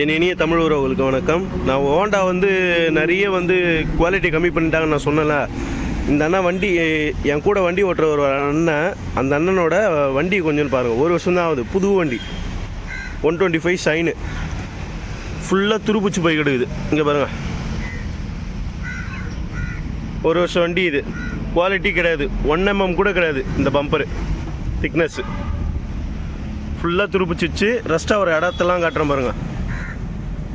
என் இனிய தமிழ் உறவுகளுக்கு வணக்கம். நான் ஹோண்டா வந்து நிறைய வந்து குவாலிட்டி கம்மி பண்ணிட்டாங்கன்னு நான் சொன்னல இந்த அண்ணன் வண்டி என் கூட வண்டி ஓட்டுற ஒரு அண்ணன் அந்த அண்ணனோட வண்டி கொஞ்சம் பாருங்கள் ஒரு வருஷம் தான் ஆகுது. புது வண்டி. ஒன் டுவெண்ட்டி ஃபைவ் ஷைனு ஃபுல்லாக துருப்பிச்சு போய் கிடக்குது. இங்கே பாருங்கள் ஒரு வருஷம் வண்டி இது. குவாலிட்டி கிடையாது. ஒன் எம்எம் கூட கிடையாது. இந்த பம்பரு திக்னஸ்ஸு ஃபுல்லாக துருப்பிச்சிச்சு. ரெஸ்ட்டாக ஒரு இடத்தெல்லாம் காட்டுறேன் பாருங்கள்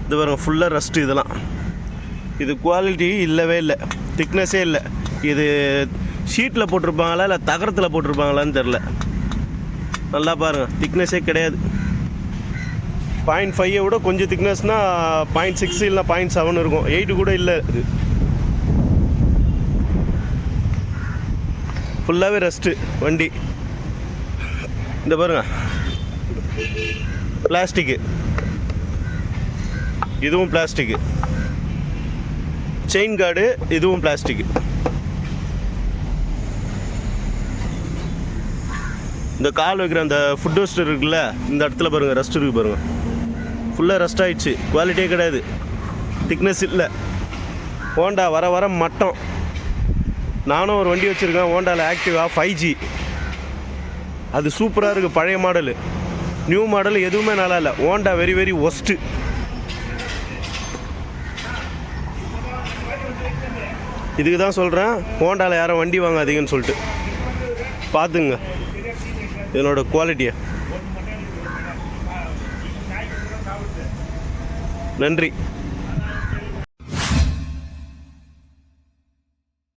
இது பாருங்கள் ஃபுல்லாக ரஸ்ட்டு இதெல்லாம். இது குவாலிட்டி இல்லவே இல்லை. திக்னஸே இல்லை. இது ஷீட்டில் போட்டிருப்பாங்களா இல்லை தகரத்தில் போட்டிருப்பாங்களான்னு தெரில நல்லா பாருங்கள் திக்னஸே கிடையாது. பாயிண்ட் ஃபைவை விட கொஞ்சம் திக்னஸ்னால் பாயிண்ட் சிக்ஸ் இல்லை பாயிண்ட் செவன் இருக்கும். எயிட்டு கூட இல்லை இது. ஃபுல்லாகவே ரெஸ்ட்டு வண்டி. இந்த பாருங்க பிளாஸ்டிக்கு இதுவும் பிளாஸ்டிக்கு செயின் கார்டு இதுவும் பிளாஸ்டிக்கு இந்த கால் வைக்கிற அந்த ஃபுட் ரெஸ்ட் இருக்குல்ல இந்த இடத்துல பாருங்க ரெஸ்ட் இருக்கு பாருங்க. ஃபுல்லாக ரெஸ்ட் ஆயிடுச்சு. குவாலிட்டியே கிடையாது. திக்னஸ் இல்லை. ஹோண்டா வர வர மட்டம். நானும் ஒரு வண்டி வச்சுருக்கேன் ஹோண்டாவில் ஆக்டிவா ஃபைவ் ஜி அது சூப்பராக இருக்குது பழைய மாடலு நியூ மாடல் எதுவுமே நல்லா இல்லை. ஹோண்டா வெரி வெரி ஒஸ்ட்டு இதுக்கு தான் சொல்கிறேன் ஹோண்டாவில் யாரும் வண்டி வாங்காதீங்கன்னு சொல்லிட்டு. பார்த்துங்க இதனோட குவாலிட்டியை நன்றி.